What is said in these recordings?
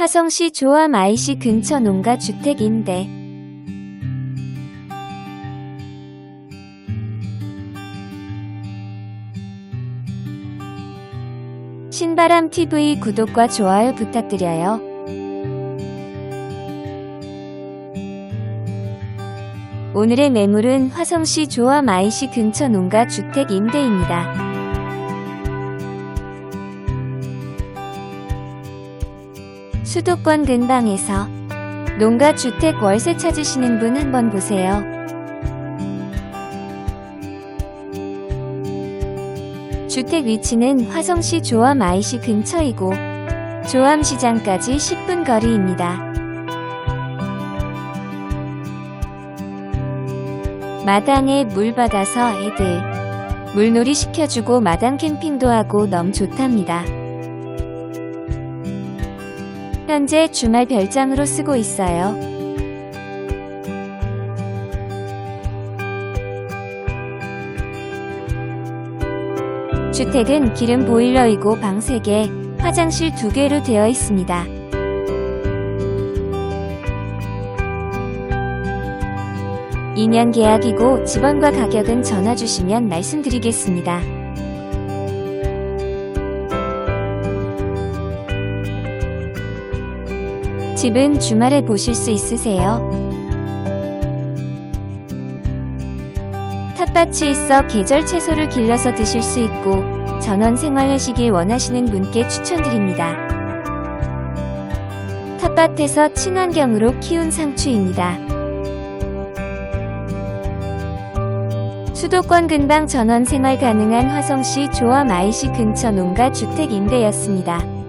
화성시 조암 IC 근처 농가 주택 임대. 신바람 TV 구독과 좋아요 부탁드려요. 오늘의 매물은 화성시 조암 IC 근처 농가 주택 임대입니다. 수도권 근방에서 농가 주택 월세 찾으시는 분 한번 보세요. 주택 위치는 화성시 조암 IC 근처이고 조암시장까지 10분 거리입니다. 마당에 물 받아서 애들 물놀이 시켜주고 마당 캠핑도 하고 너무 좋답니다. 현재 주말 별장으로 쓰고 있어요. 주택은 기름 보일러이고 방 3개, 화장실 2개로 되어 있습니다. (2년) 계약이고 집원과 가격은 전화 주시면 말씀드리겠습니다. 집은 주말에 보실 수 있으세요. 텃밭이 있어 계절 채소를 길러서 드실 수 있고 전원 생활하시길 원하시는 분께 추천드립니다. 텃밭에서 친환경으로 키운 상추입니다. 수도권 근방 전원 생활 가능한 화성시 조암 IC 근처 농가 주택 임대였습니다.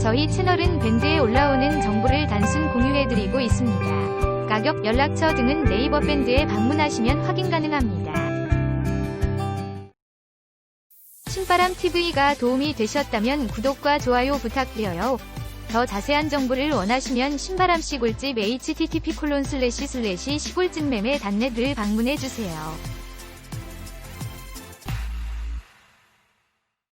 저희 채널은 밴드에 올라오는 정보를 단순 공유해드리고 있습니다. 가격, 연락처 등은 네이버 밴드에 방문하시면 확인 가능합니다. 신바람 TV가 도움이 되셨다면 구독과 좋아요 부탁드려요. 더 자세한 정보를 원하시면 신바람 시골집 http:// 시골집 매매 단넷을 방문해 주세요.